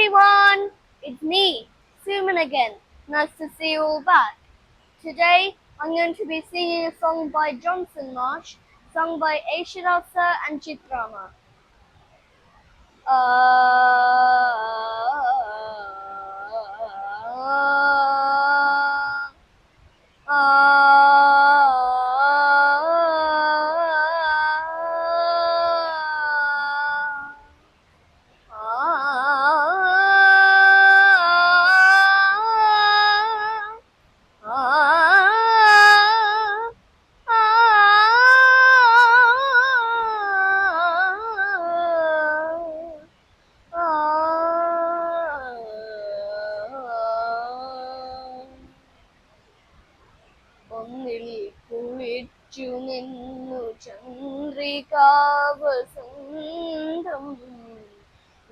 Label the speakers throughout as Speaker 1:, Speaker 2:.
Speaker 1: everyone, it's me, Suman again. Nice to see you all back. Today, I'm going to be singing a song by Johnson Marsh, sung by Aishadasa and Chitrama. Ah,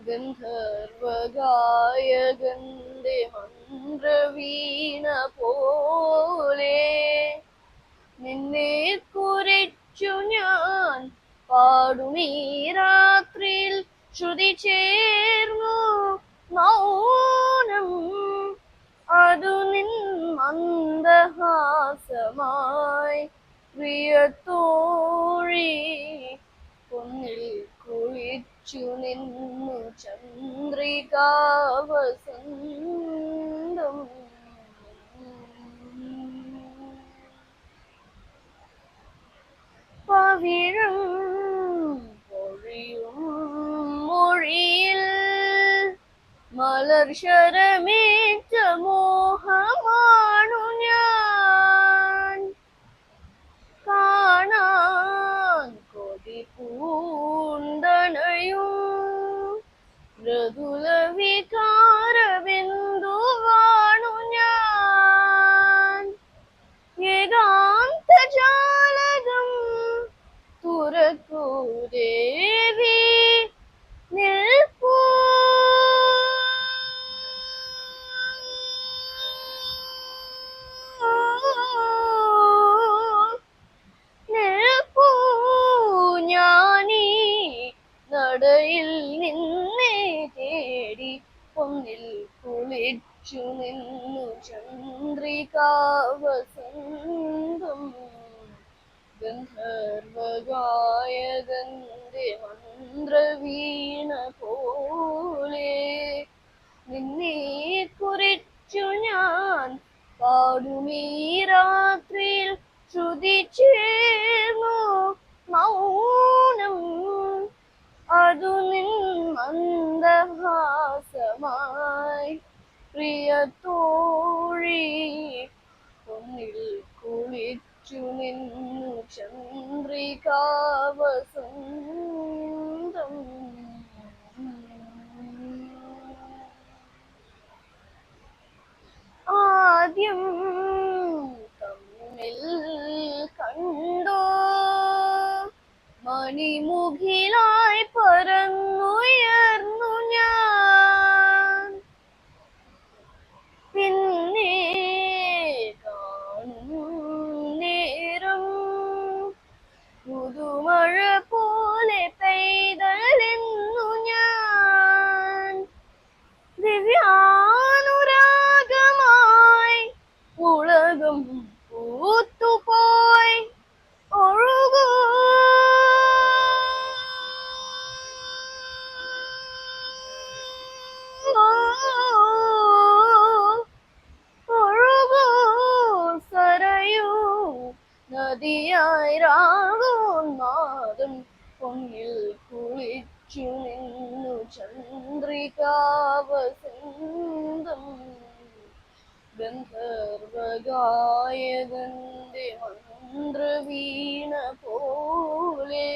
Speaker 1: ഗന്ധർവഗായകന്റെ മന്ത്രവീണ പോലെ. നിന്നെ കുറിച്ചു ഞാൻ പാടുമീ രാത്രിയിൽ ശ്രുതി ചേർന്നു മൗനം. അതു നിൻ മന്ദഹാസമായി പ്രിയത്തോഴി. കുന്നിൽ കുളിച്ചു നിന്നു చంద్రికా వసంతం பவிழம் பொழியும் மொழியில் மலர் சரமேற்ற மோகமா ചന്ദ്രികാവസന്തം ഗന്ധർവഗായകന്റെ മന്ത്രവീണ പോലെ. നിന്നെ കുറിച്ചു ഞാൻ പാടുമീ രാത്രിയിൽ ശ്രുതി ചേർന്നു മൗനം. അതു നിൻ മന്ദഹാസമായി തോഴി ഒന്നിൽ കുളിച്ചു നിന്നു ചന്ദ്രികാവസന്തം ആദ്യം തമ്മിൽ കണ്ടോ മണിമുഖിലായി പൂത്തുപോയി ഒഴുകൂ ഒഴുകൂ സരയൂ നദിയായി രാഗോന്മാദം പൊന്നിൽ കുളിച്ചു നിന്നു ചന്ദ്രികാവസന്തം ഗന്ധർവഗായകന്റെ മന്ത്രവീണ പോലെ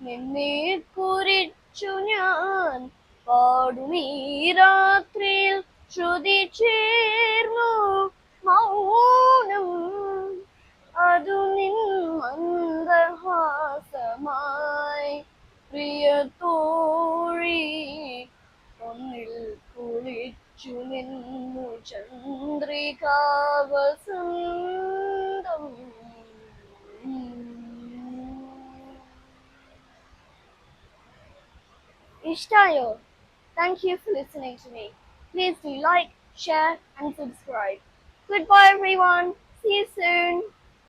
Speaker 1: നിന്നെ കുറിച്ചു ഞാൻ രാത്രിയിൽ ശ്രുതി ചേർന്നു മൗനം അതു നിൻ മന്ദഹാസമായി പ്രിയ ഒന്നിൽ കുളിച്ചു നിന്നു ചന്ദ്രികാവസന്തം ഇഷ്ടായോ Thank you for listening to me. Please do like, share, and subscribe. Goodbye, everyone. See you soon.